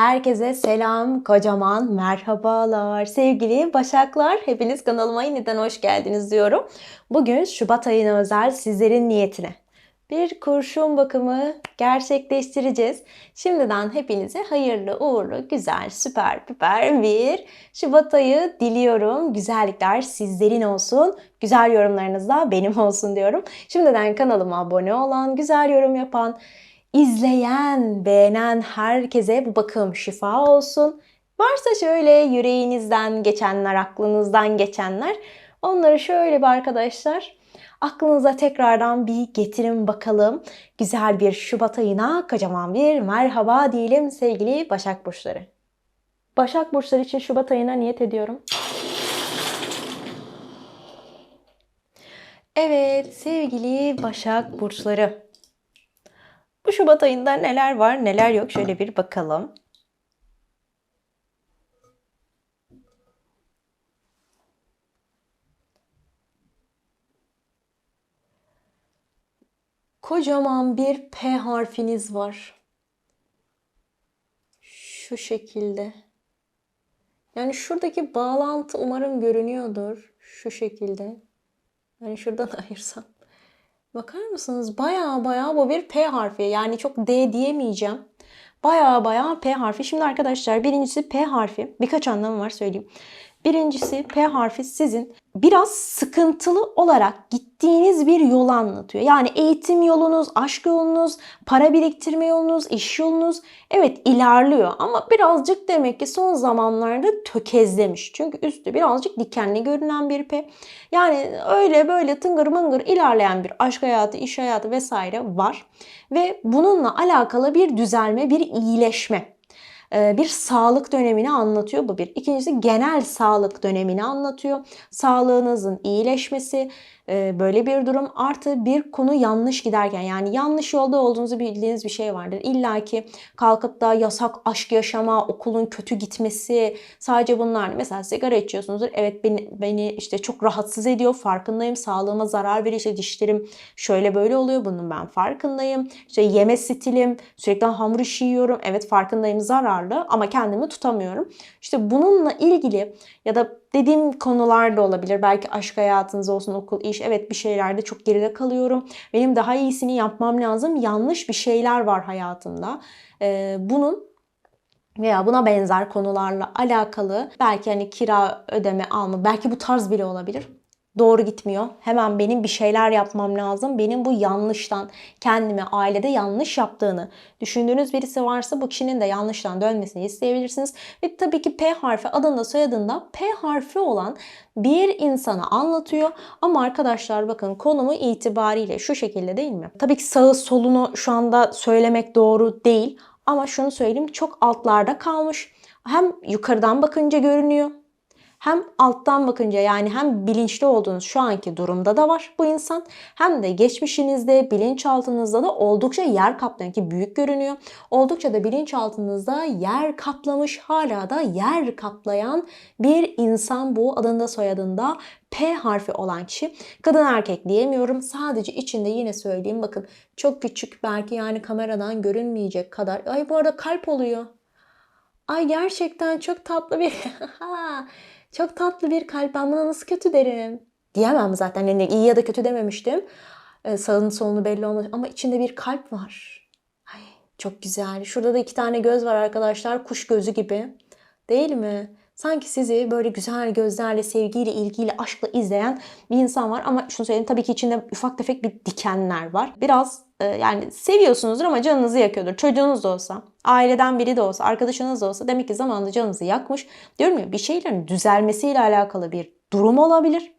Herkese selam, kocaman merhabalar. Sevgili Başaklar, hepiniz kanalıma yeniden hoş geldiniz diyorum. Bugün Şubat ayına özel sizlerin niyetine bir kurşun bakımı gerçekleştireceğiz. Şimdiden hepinize hayırlı, uğurlu, güzel, süper, püper bir Şubat ayı diliyorum. Güzellikler sizlerin olsun. Güzel yorumlarınız da benim olsun diyorum. Şimdiden kanalıma abone olan, güzel yorum yapan, izleyen, beğenen herkese bu bakım şifa olsun. Varsa şöyle yüreğinizden geçenler, aklınızdan geçenler onları şöyle bir arkadaşlar aklınıza tekrardan bir getirin bakalım. Güzel bir Şubat ayına kocaman bir merhaba diyelim sevgili Başak Burçları. Başak Burçları için Şubat ayına niyet ediyorum. Evet sevgili Başak Burçları. Bu Şubat ayında neler var neler yok şöyle bir bakalım. Kocaman bir P harfiniz var. Şu şekilde. Yani şuradaki bağlantı umarım görünüyordur. Şu şekilde. Yani şuradan ayırsam. Bakar mısınız? Baya baya bu bir P harfi. Yani çok D diyemeyeceğim. Baya baya P harfi. Şimdi arkadaşlar birincisi P harfi. Birkaç anlamı var söyleyeyim. Birincisi P harfi sizin biraz sıkıntılı olarak gittiğiniz bir yolu anlatıyor. Yani eğitim yolunuz, aşk yolunuz, para biriktirme yolunuz, iş yolunuz evet ilerliyor ama birazcık demek ki son zamanlarda tökezlemiş. Çünkü üstü birazcık dikenli görünen bir P. Yani öyle böyle tıngır mıngır ilerleyen bir aşk hayatı, iş hayatı vesaire var. Ve bununla alakalı bir düzelme, bir iyileşme bir sağlık dönemini anlatıyor bu bir. İkincisi genel sağlık dönemini anlatıyor. Sağlığınızın iyileşmesi, böyle bir durum artı bir konu yanlış giderken yani yanlış yolda olduğunuzu bildiğiniz bir şey vardır. İlla ki kalkıp da yasak aşk yaşama, okulun kötü gitmesi sadece bunlar. Mesela sigara içiyorsunuzdur. Evet beni, beni işte çok rahatsız ediyor. Farkındayım. Sağlığıma zarar veriyor. İşte dişlerim şöyle böyle oluyor. Bunun ben farkındayım. İşte yeme stilim sürekli hamur işi yiyorum. Evet farkındayım zararlı ama kendimi tutamıyorum. İşte bununla ilgili ya da dediğim konular da olabilir. Belki aşk hayatınız olsun, okul, iş. Evet bir şeylerde çok geride kalıyorum. Benim daha iyisini yapmam lazım. Yanlış bir şeyler var hayatımda. Ee, bunun veya buna benzer konularla alakalı belki hani kira ödeme alma belki bu tarz bile olabilir doğru gitmiyor. Hemen benim bir şeyler yapmam lazım. Benim bu yanlıştan kendime ailede yanlış yaptığını düşündüğünüz birisi varsa bu kişinin de yanlıştan dönmesini isteyebilirsiniz. Ve tabii ki P harfi adında soyadında P harfi olan bir insana anlatıyor. Ama arkadaşlar bakın konumu itibariyle şu şekilde değil mi? Tabii ki sağı solunu şu anda söylemek doğru değil. Ama şunu söyleyeyim çok altlarda kalmış. Hem yukarıdan bakınca görünüyor hem alttan bakınca yani hem bilinçli olduğunuz şu anki durumda da var bu insan hem de geçmişinizde bilinçaltınızda da oldukça yer kaplayan ki büyük görünüyor. Oldukça da bilinçaltınızda yer kaplamış hala da yer kaplayan bir insan bu adında soyadında P harfi olan kişi. Kadın erkek diyemiyorum. Sadece içinde yine söyleyeyim bakın çok küçük belki yani kameradan görünmeyecek kadar. Ay bu arada kalp oluyor. Ay gerçekten çok tatlı bir Çok tatlı bir kalp ben buna nasıl kötü derim? Diyemem zaten. Yani iyi ya da kötü dememiştim. Ee, sağını solunu belli olmuş ama içinde bir kalp var. Ay, çok güzel. Şurada da iki tane göz var arkadaşlar. Kuş gözü gibi. Değil mi? Sanki sizi böyle güzel gözlerle, sevgiyle, ilgiyle, aşkla izleyen bir insan var. Ama şunu söyleyeyim tabii ki içinde ufak tefek bir dikenler var. Biraz e, yani seviyorsunuzdur ama canınızı yakıyordur. Çocuğunuz da olsa, aileden biri de olsa, arkadaşınız da olsa demek ki zamanında canınızı yakmış. Diyorum ya bir şeylerin düzelmesiyle alakalı bir durum olabilir.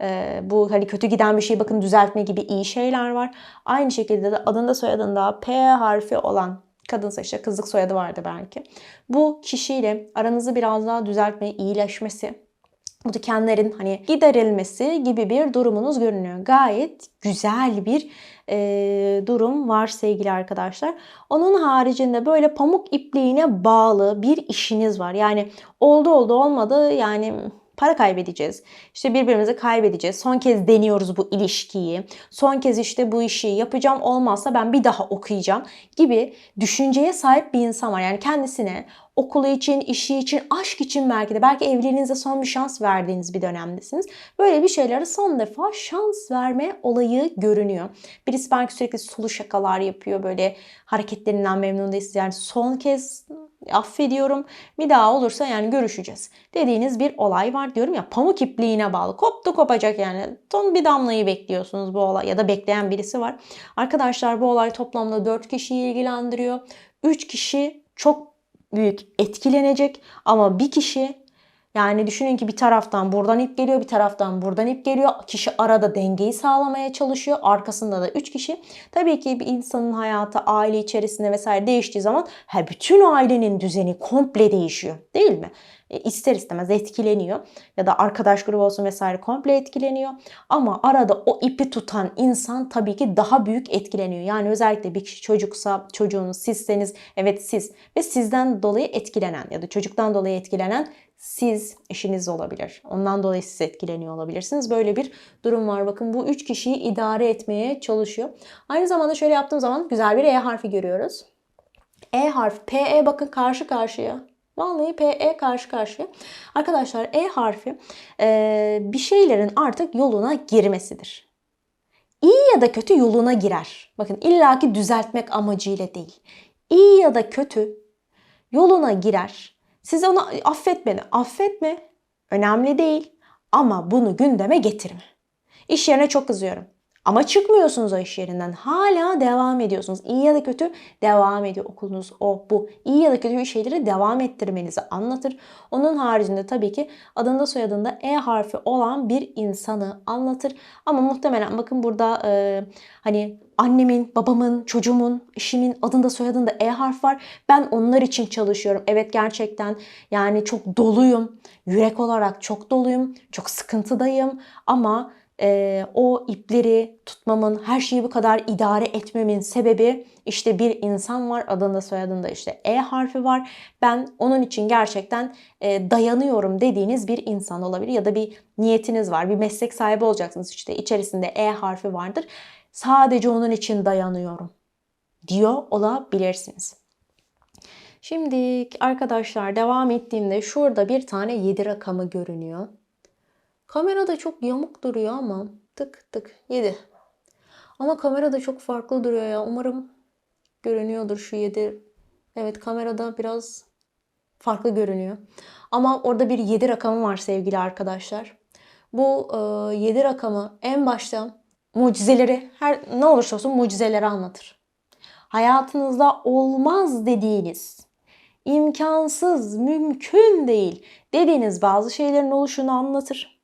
Ee, bu hani kötü giden bir şey bakın düzeltme gibi iyi şeyler var. Aynı şekilde de adında soyadında P harfi olan kadınsa işte kızlık soyadı vardı belki. Bu kişiyle aranızı biraz daha düzeltme, iyileşmesi, bu dikenlerin hani giderilmesi gibi bir durumunuz görünüyor. Gayet güzel bir e, durum var sevgili arkadaşlar. Onun haricinde böyle pamuk ipliğine bağlı bir işiniz var. Yani oldu oldu olmadı yani para kaybedeceğiz. İşte birbirimizi kaybedeceğiz. Son kez deniyoruz bu ilişkiyi. Son kez işte bu işi yapacağım olmazsa ben bir daha okuyacağım gibi düşünceye sahip bir insan var. Yani kendisine okulu için, işi için, aşk için belki de belki evliliğinize son bir şans verdiğiniz bir dönemdesiniz. Böyle bir şeylere son defa şans verme olayı görünüyor. Birisi belki sürekli sulu şakalar yapıyor böyle hareketlerinden memnun değilsiniz. Yani son kez affediyorum bir daha olursa yani görüşeceğiz dediğiniz bir olay var diyorum ya pamuk ipliğine bağlı koptu kopacak yani son bir damlayı bekliyorsunuz bu olay ya da bekleyen birisi var. Arkadaşlar bu olay toplamda 4 kişiyi ilgilendiriyor. 3 kişi çok büyük etkilenecek ama bir kişi yani düşünün ki bir taraftan buradan ip geliyor, bir taraftan buradan ip geliyor. Kişi arada dengeyi sağlamaya çalışıyor. Arkasında da 3 kişi. Tabii ki bir insanın hayatı aile içerisinde vesaire değiştiği zaman her bütün ailenin düzeni komple değişiyor. Değil mi? E, ister istemez etkileniyor. Ya da arkadaş grubu olsun vesaire komple etkileniyor. Ama arada o ipi tutan insan tabii ki daha büyük etkileniyor. Yani özellikle bir kişi çocuksa çocuğunuz sizseniz evet siz ve sizden dolayı etkilenen ya da çocuktan dolayı etkilenen siz eşiniz olabilir. Ondan dolayı siz etkileniyor olabilirsiniz. Böyle bir durum var. Bakın bu üç kişiyi idare etmeye çalışıyor. Aynı zamanda şöyle yaptığım zaman güzel bir E harfi görüyoruz. E harfi, PE bakın karşı karşıya. Vallahi PE karşı karşıya. Arkadaşlar E harfi e, bir şeylerin artık yoluna girmesidir. İyi ya da kötü yoluna girer. Bakın illaki düzeltmek amacıyla değil. İyi ya da kötü yoluna girer. Siz onu affet beni. Affetme. Önemli değil. Ama bunu gündeme getirme. İş yerine çok kızıyorum. Ama çıkmıyorsunuz o iş yerinden. Hala devam ediyorsunuz. İyi ya da kötü devam ediyor okulunuz o bu. İyi ya da kötü bir şeyleri devam ettirmenizi anlatır. Onun haricinde tabii ki adında soyadında E harfi olan bir insanı anlatır. Ama muhtemelen bakın burada e, hani annemin, babamın, çocuğumun, eşimin adında soyadında E harf var. Ben onlar için çalışıyorum. Evet gerçekten yani çok doluyum. Yürek olarak çok doluyum. Çok sıkıntıdayım ama e, o ipleri tutmamın, her şeyi bu kadar idare etmemin sebebi işte bir insan var adında soyadında işte E harfi var. Ben onun için gerçekten e, dayanıyorum dediğiniz bir insan olabilir ya da bir niyetiniz var. Bir meslek sahibi olacaksınız işte içerisinde E harfi vardır. Sadece onun için dayanıyorum diyor olabilirsiniz. Şimdi arkadaşlar devam ettiğimde şurada bir tane 7 rakamı görünüyor. Kamerada çok yamuk duruyor ama tık tık 7. Ama kamerada çok farklı duruyor ya. Umarım görünüyordur şu 7. Evet kamerada biraz farklı görünüyor. Ama orada bir 7 rakamı var sevgili arkadaşlar. Bu e, 7 rakamı en başta mucizeleri her ne olursa olsun mucizeleri anlatır. Hayatınızda olmaz dediğiniz, imkansız, mümkün değil dediğiniz bazı şeylerin oluşunu anlatır.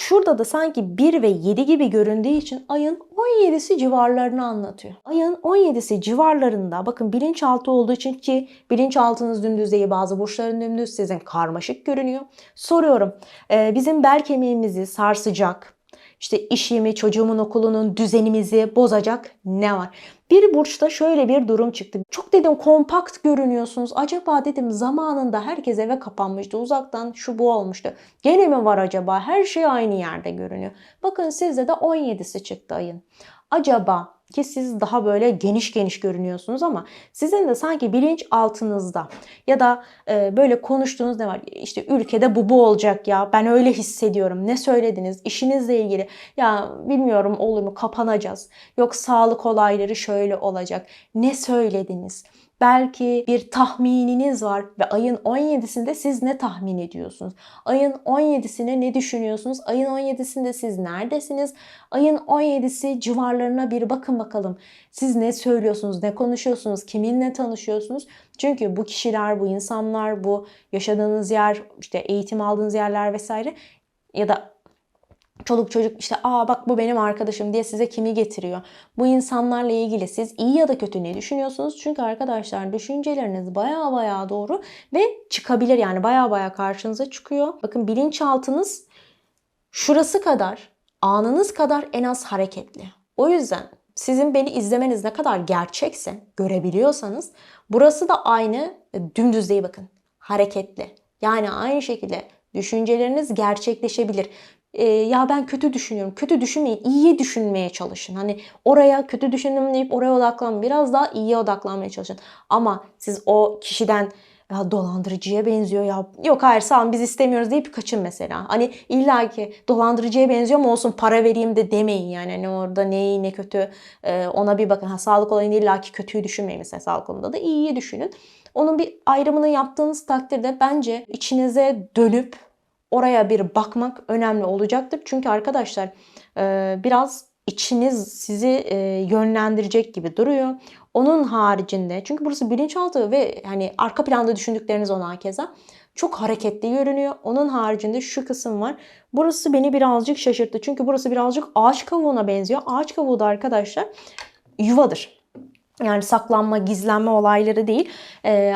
Şurada da sanki 1 ve 7 gibi göründüğü için ayın 17'si civarlarını anlatıyor. Ayın 17'si civarlarında bakın bilinçaltı olduğu için ki bilinçaltınız dümdüz değil bazı burçların dümdüz sizin karmaşık görünüyor. Soruyorum bizim bel kemiğimizi sarsacak, işte işimi, çocuğumun okulunun düzenimizi bozacak ne var? Bir burçta şöyle bir durum çıktı. Çok dedim kompakt görünüyorsunuz. Acaba dedim zamanında herkes eve kapanmıştı. Uzaktan şu bu olmuştu. Gene mi var acaba? Her şey aynı yerde görünüyor. Bakın sizde de 17'si çıktı ayın. Acaba ki siz daha böyle geniş geniş görünüyorsunuz ama sizin de sanki bilinç altınızda. Ya da e, böyle konuştuğunuz ne var? İşte ülkede bu bu olacak ya ben öyle hissediyorum. Ne söylediniz? İşinizle ilgili. Ya bilmiyorum olur mu? Kapanacağız. Yok sağlık olayları şöyle olacak. Ne söylediniz Belki bir tahmininiz var ve ayın 17'sinde siz ne tahmin ediyorsunuz? Ayın 17'sine ne düşünüyorsunuz? Ayın 17'sinde siz neredesiniz? Ayın 17'si civarlarına bir bakın bakalım. Siz ne söylüyorsunuz, ne konuşuyorsunuz, kiminle tanışıyorsunuz? Çünkü bu kişiler, bu insanlar, bu yaşadığınız yer, işte eğitim aldığınız yerler vesaire ya da çoluk çocuk işte aa bak bu benim arkadaşım diye size kimi getiriyor. Bu insanlarla ilgili siz iyi ya da kötü ne düşünüyorsunuz? Çünkü arkadaşlar düşünceleriniz baya baya doğru ve çıkabilir yani baya baya karşınıza çıkıyor. Bakın bilinçaltınız şurası kadar anınız kadar en az hareketli. O yüzden sizin beni izlemeniz ne kadar gerçekse görebiliyorsanız burası da aynı dümdüz değil bakın hareketli. Yani aynı şekilde Düşünceleriniz gerçekleşebilir. Ee, ya ben kötü düşünüyorum. Kötü düşünmeyin. iyiye düşünmeye çalışın. Hani oraya kötü düşündüm deyip oraya odaklanmayın. Biraz daha iyiye odaklanmaya çalışın. Ama siz o kişiden ya dolandırıcıya benziyor ya. Yok hayır sağ olun biz istemiyoruz deyip kaçın mesela. Hani illa ki dolandırıcıya benziyor mu olsun para vereyim de demeyin yani. Hani orada ne iyi ne kötü e, ona bir bakın. Ha, sağlık olayında illa ki kötüyü düşünmeyin mesela sağlık konuda da iyiyi düşünün. Onun bir ayrımını yaptığınız takdirde bence içinize dönüp oraya bir bakmak önemli olacaktır. Çünkü arkadaşlar e, biraz içiniz sizi e, yönlendirecek gibi duruyor. Onun haricinde çünkü burası bilinçaltı ve hani arka planda düşündükleriniz olan keza çok hareketli görünüyor. Onun haricinde şu kısım var. Burası beni birazcık şaşırttı. Çünkü burası birazcık ağaç kavuğuna benziyor. Ağaç kavuğu da arkadaşlar yuvadır. Yani saklanma, gizlenme olayları değil. Ee,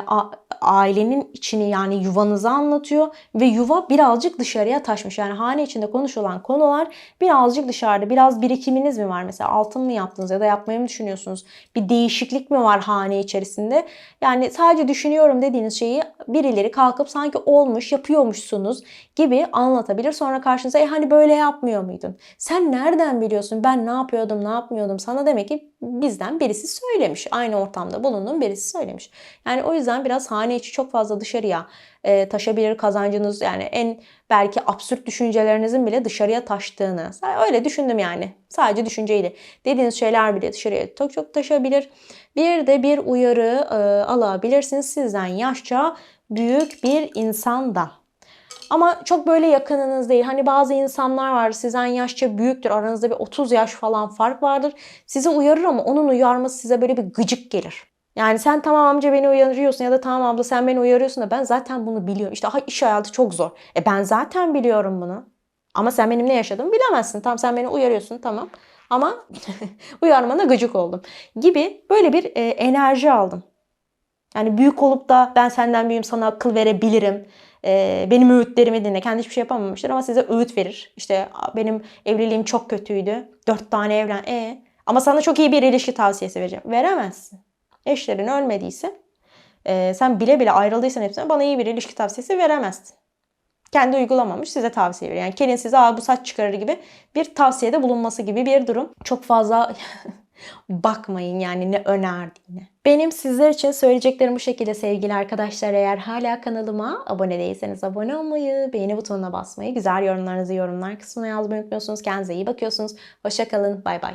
ailenin içini yani yuvanızı anlatıyor ve yuva birazcık dışarıya taşmış. Yani hane içinde konuşulan konular birazcık dışarıda. Biraz birikiminiz mi var mesela altın mı yaptınız ya da yapmayı mı düşünüyorsunuz? Bir değişiklik mi var hane içerisinde? Yani sadece düşünüyorum dediğiniz şeyi birileri kalkıp sanki olmuş, yapıyormuşsunuz gibi anlatabilir. Sonra karşınıza e hani böyle yapmıyor muydun? Sen nereden biliyorsun ben ne yapıyordum, ne yapmıyordum? Sana demek ki bizden birisi söylemiş. Aynı ortamda bulunduğum birisi söylemiş. Yani o yüzden biraz hane içi çok fazla dışarıya e, taşabilir kazancınız. Yani en belki absürt düşüncelerinizin bile dışarıya taştığını. Öyle düşündüm yani. Sadece düşünceydi. Dediğiniz şeyler bile dışarıya çok çok taşabilir. Bir de bir uyarı e, alabilirsiniz sizden yaşça büyük bir insandan. Ama çok böyle yakınınız değil. Hani bazı insanlar var sizden yaşça büyüktür. Aranızda bir 30 yaş falan fark vardır. Sizi uyarır ama onun uyarması size böyle bir gıcık gelir. Yani sen tamam amca beni uyarıyorsun ya da tamam abla sen beni uyarıyorsun da ben zaten bunu biliyorum. İşte iş hayatı çok zor. E ben zaten biliyorum bunu. Ama sen benim ne yaşadığımı bilemezsin. Tamam sen beni uyarıyorsun tamam. Ama uyarmana gıcık oldum. Gibi böyle bir e, enerji aldım. Yani büyük olup da ben senden büyüğüm sana akıl verebilirim. Ee, benim öğütlerimi dinle. Kendi hiçbir şey yapamamıştır ama size öğüt verir. İşte benim evliliğim çok kötüydü. Dört tane evlen. E ama sana çok iyi bir ilişki tavsiyesi vereceğim. Veremezsin. Eşlerin ölmediyse e, sen bile bile ayrıldıysan hepsine bana iyi bir ilişki tavsiyesi veremezsin. Kendi uygulamamış size tavsiye veriyor. Yani kelin size bu saç çıkarır gibi bir tavsiyede bulunması gibi bir durum. Çok fazla bakmayın yani ne önerdiğine. Benim sizler için söyleyeceklerim bu şekilde sevgili arkadaşlar. Eğer hala kanalıma abone değilseniz abone olmayı, beğeni butonuna basmayı, güzel yorumlarınızı yorumlar kısmına yazmayı unutmuyorsunuz. Kendinize iyi bakıyorsunuz. Hoşçakalın. Bay bay.